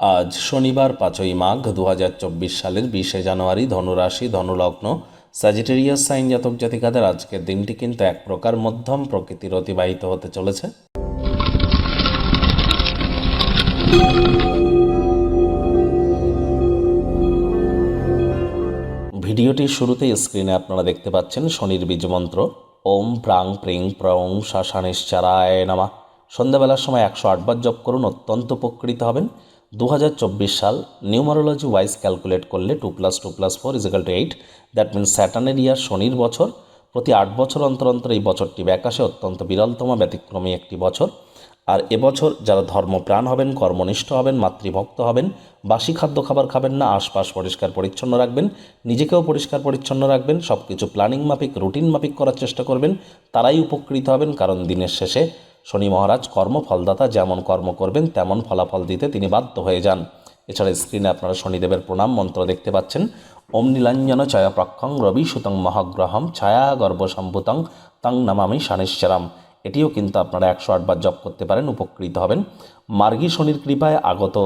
আজ শনিবার পাঁচই মাঘ দু হাজার চব্বিশ সালের বিশে জানুয়ারি ধনুরাশি, ধনুলগ্ন স্যাজিটেরিয়াস সাইন জাতক জাতিকাদের আজকের দিনটি কিন্তু এক প্রকার মধ্যম প্রকৃতির অতিবাহিত হতে চলেছে। ভিডিওটির শুরুতেই স্ক্রিনে আপনারা দেখতে পাচ্ছেন শনির বীজ মন্ত্র, ওম প্রাং প্রিং প্রং শাসানিশ্চারায় নামা। সন্ধ্যাবেলার সময় একশো আটবার জপ করুন, অত্যন্ত উপকৃত হবেন। দু হাজার চব্বিশ সাল নিউমারোলজি ওয়াইজ ক্যালকুলেট করলে two plus two plus four is equal two eight that means স্যাটার্নের year শনির বছর। প্রতি আট বছর অন্তর অন্তর এই বছরটি ব্যাকাশে অত্যন্ত বিরলতম, ব্যতিক্রমী একটি বছর। আর এবছর যারা ধর্মপ্রাণ হবেন, কর্মনিষ্ঠ হবেন, মাতৃভক্ত হবেন, বাসি খাদ্য খাবার খাবেন না, আশপাশ পরিষ্কার পরিচ্ছন্ন রাখবেন, নিজেকেও পরিষ্কার পরিচ্ছন্ন রাখবেন সব কিছু প্ল্যানিং মাফিক রুটিন মাফিক করার চেষ্টা করবেন, তারাই উপকৃত হবেন, কারণ দিনের শেষে শনি মহারাজ কর্মফলদাতা যেমন কর্ম করবেন, তেমন ফলাফল দিতে তিনি বাধ্য হয়ে যান। এছাড়া স্ক্রিনে আপনারা শনিদেবের প্রণাম মন্ত্র দেখতে পাচ্ছেন। ওম নীলাঞ্জন ছায়া প্রক্ষং রবি সুতং মহাগ্রহম ছায়া গর্ভসম্ভূতং তং নামামি শানেশ্বরাম। এটিও কিন্তু আপনারা একশো আটবার জপ করতে পারেন, উপকৃত হবেন। মার্গী শনির কৃপায় আগত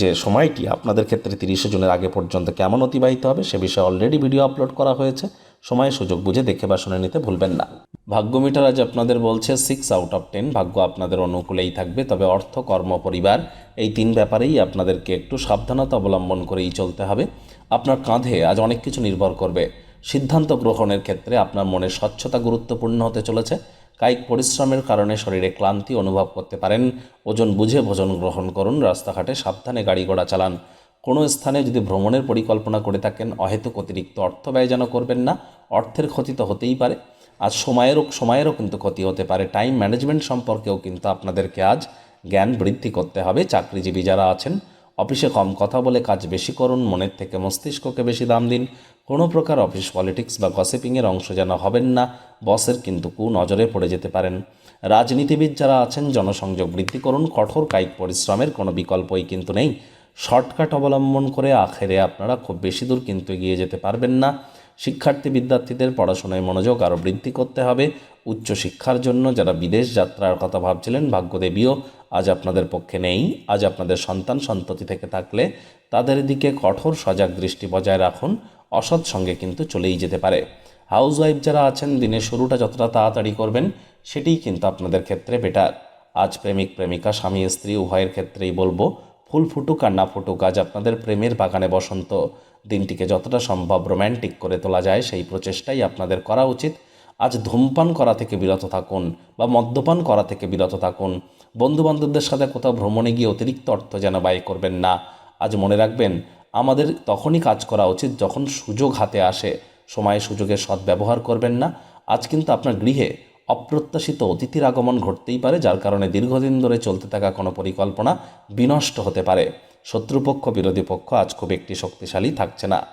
যে সময়টি আপনাদের ক্ষেত্রে তিরিশে জুনের আগে পর্যন্ত কেমন অতিবাহিত হবে, সে বিষয়ে অলরেডি ভিডিও আপলোড করা হয়েছে। সময় সুযোগ বুঝে দেখে বা শুনে নিতে ভুলবেন না। ভাগ্য মিটার আজ আপনাদের বলছে সিক্স আউট অফ টেন ভাগ্য আপনাদের অনুকূলেই থাকবে। তবে অর্থ, কর্ম, পরিবার, এই তিন ব্যাপারেই আপনাদেরকে একটু সাবধানতা অবলম্বন করেই চলতে হবে। আপনার কাঁধে আজ অনেক কিছু নির্ভর করবে। সিদ্ধান্ত গ্রহণের ক্ষেত্রে আপনার মনের স্বচ্ছতা গুরুত্বপূর্ণ হতে চলেছে। কায়িক পরিশ্রমের কারণে শরীরে ক্লান্তি অনুভব করতে পারেন। ওজন বুঝে ভোজন গ্রহণ করুন। রাস্তাঘাটে সাবধানে গাড়ি ঘোড়া চালান। কোনো স্থানে যদি ভ্রমণের পরিকল্পনা করে থাকেন, অহেতুক অতিরিক্ত অর্থ ব্যয় যেন করবেন না। অর্থের ক্ষতি তো হতেই পারে। আর সময়েরও সময়েরও কিন্তু ক্ষতি হতে পারে। টাইম ম্যানেজমেন্ট সম্পর্কেও কিন্তু আপনাদেরকে আজ জ্ঞান বৃদ্ধি করতে হবে। চাকরিজীবী যারা আছেন, অফিসে কম কথা বলে কাজ বেশি করুন, মনের থেকে মস্তিষ্ককে বেশি দাম দিন। কোনো প্রকার অফিস পলিটিক্স বা গসিপিংয়ের অংশ যেন হবেন না। বসের কিন্তু কু নজরে পড়ে যেতে পারেন। রাজনীতিবিদ যারা আছেন, জনসংযোগ বৃদ্ধি করুন। কঠোর কায়িক পরিশ্রমের কোনো বিকল্পই কিন্তু নেই। শর্টকাট অবলম্বন করে আখেরে আপনারা খুব বেশি দূর কিন্তু এগিয়ে যেতে পারবেন না। শিক্ষার্থী বিদ্যার্থীদের পড়াশোনায় মনোযোগ আরও বৃদ্ধি করতে হবে। উচ্চশিক্ষার জন্য যারা বিদেশ যাত্রার কথা ভাবছিলেন, ভাগ্যদেবীও আজ আপনাদের পক্ষে নেই। আজ আপনাদের সন্তান সন্ততি থেকে থাকলে তাদের দিকে কঠোর সজাগ দৃষ্টি বজায় রাখুন। অসৎ সঙ্গে কিন্তু চলেই যেতে পারে। হাউস ওয়াইফ যারা আছেন, দিনের শুরুটা যতটা তাড়াতাড়ি করবেন, সেটিই কিন্তু আপনাদের ক্ষেত্রে বেটার আজ প্রেমিক, প্রেমিকা, স্বামী, স্ত্রী, উভয়ের ক্ষেত্রেই বলব ফুল ফুটুক আর না ফুটুক, আজ আপনাদের প্রেমের বাগানে বসন্ত দিনটিকে যতটা সম্ভব রোম্যান্টিক করে তোলা যায়, সেই প্রচেষ্টাই আপনাদের করা উচিত। আজ ধূমপান করা থেকে বিরত থাকুন বা মদ্যপান করা থেকে বিরত থাকুন। বন্ধুবান্ধবদের সাথে কোথাও ভ্রমণে গিয়ে অতিরিক্ত অর্থ যেন ব্যয় করবেন না। আজ মনে রাখবেন, আমাদের তখনই কাজ করা উচিত যখন সুযোগ হাতে আসে। সময়ে সুযোগের সদ্ব্যবহার করবেন না। আজ কিন্তু আপনার গৃহে অপ্রত্যাশিত অতিথির আগমন ঘটতেই পারে, যার কারণে দীর্ঘদিন ধরে চলতে থাকা কোনো পরিকল্পনা বিনষ্ট হতে পারে। শত্রুপক্ষ, বিরোধী পক্ষ আজ খুব একটি শক্তিশালী থাকছে না।